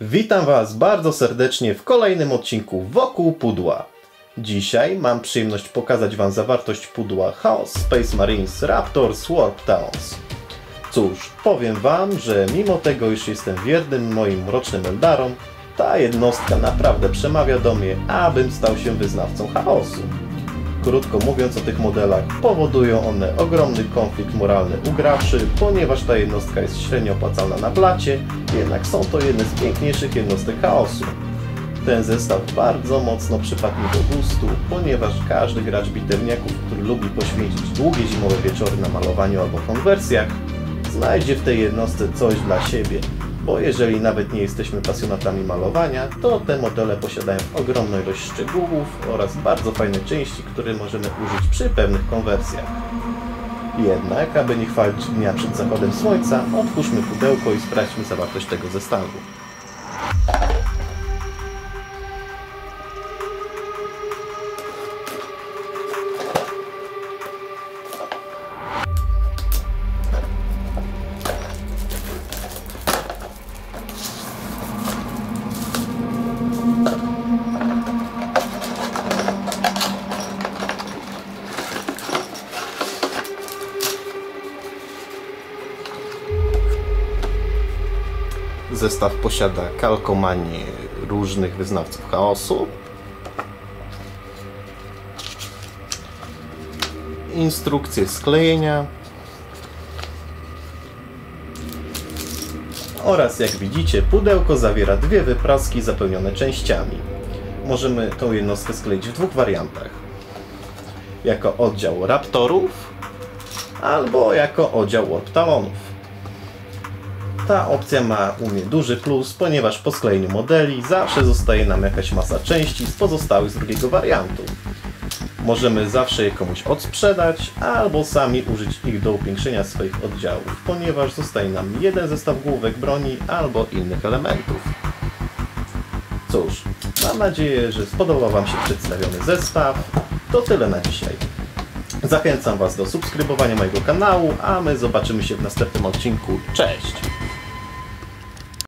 Witam Was bardzo serdecznie w kolejnym odcinku Wokół Pudła. Dzisiaj mam przyjemność pokazać Wam zawartość pudła Chaos Space Marines Raptors Warp Towns. Cóż, powiem Wam, że mimo tego, iż jestem wiernym moim mrocznym Eldarom, ta jednostka naprawdę przemawia do mnie, abym stał się wyznawcą chaosu. Krótko mówiąc o tych modelach, powodują one ogromny konflikt moralny u graczy, ponieważ ta jednostka jest średnio opłacalna na blacie, jednak są to jedne z piękniejszych jednostek chaosu. Ten zestaw bardzo mocno przypadł mi do gustu, ponieważ każdy gracz bitewniaków, który lubi poświęcić długie zimowe wieczory na malowaniu albo konwersjach, znajdzie w tej jednostce coś dla siebie, bo jeżeli nawet nie jesteśmy pasjonatami malowania, to te modele posiadają ogromną ilość szczegółów oraz bardzo fajne części, które możemy użyć przy pewnych konwersjach. Jednak, aby nie chwalić dnia przed zachodem słońca, otwórzmy pudełko i sprawdźmy zawartość tego zestawu. Zestaw posiada kalkomanię różnych wyznawców chaosu. Instrukcje sklejenia. Oraz jak widzicie, pudełko zawiera dwie wypraski zapełnione częściami. Możemy tą jednostkę skleić w dwóch wariantach. Jako oddział raptorów albo jako oddział warp talonów. Ta opcja ma u mnie duży plus, ponieważ po sklejeniu modeli zawsze zostaje nam jakaś masa części z pozostałych z drugiego wariantu. Możemy zawsze je komuś odsprzedać, albo sami użyć ich do upiększenia swoich oddziałów, ponieważ zostaje nam jeden zestaw główek broni albo innych elementów. Cóż, mam nadzieję, że spodobał Wam się przedstawiony zestaw. To tyle na dzisiaj. Zachęcam Was do subskrybowania mojego kanału, a my zobaczymy się w następnym odcinku. Cześć!